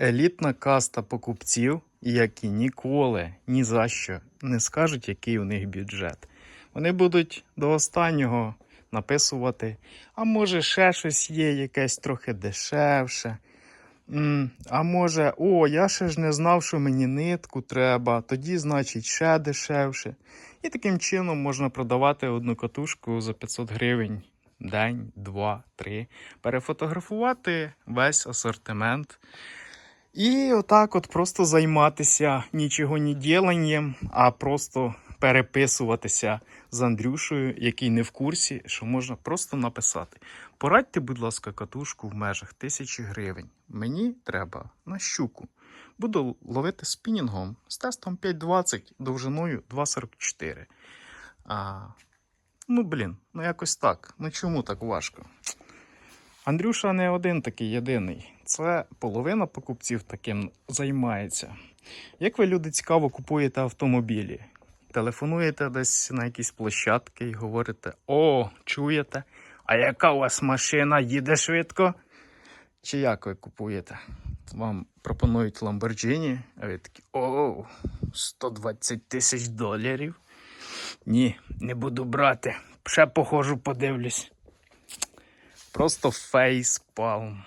елітна каста покупців, які ніколи ні за що не скажуть, який у них бюджет. Вони будуть до останнього написувати, а може ще щось є, якесь трохи дешевше. А може, о, я ще ж не знав, що мені нитку треба, тоді, значить, ще дешевше. І таким чином можна продавати одну катушку за 500 гривень день, два, три, перефотографувати весь асортимент. І отак от просто займатися нічого не діленням, а просто переписуватися з Андрюшею, який не в курсі, що можна просто написати. Порадьте, будь ласка, катушку в межах тисячі гривень. Мені треба на щуку. Буду ловити спінінгом з тестом 5,20 довжиною 2,44. А, ну, блін, ну якось так. Ну чому так важко? Андрюша не один такий єдиний. Це половина покупців таким займається. Як ви, люди, цікаво купуєте автомобілі? Телефонуєте десь на якісь площадки і говорите: О, чуєте? А яка у вас машина їде швидко? Чи як ви купуєте? Вам пропонують Lamborghini, а ви такі о, 120 тисяч доларів. Ні, не буду брати. Ще похожу, подивлюсь. Просто фейспалм.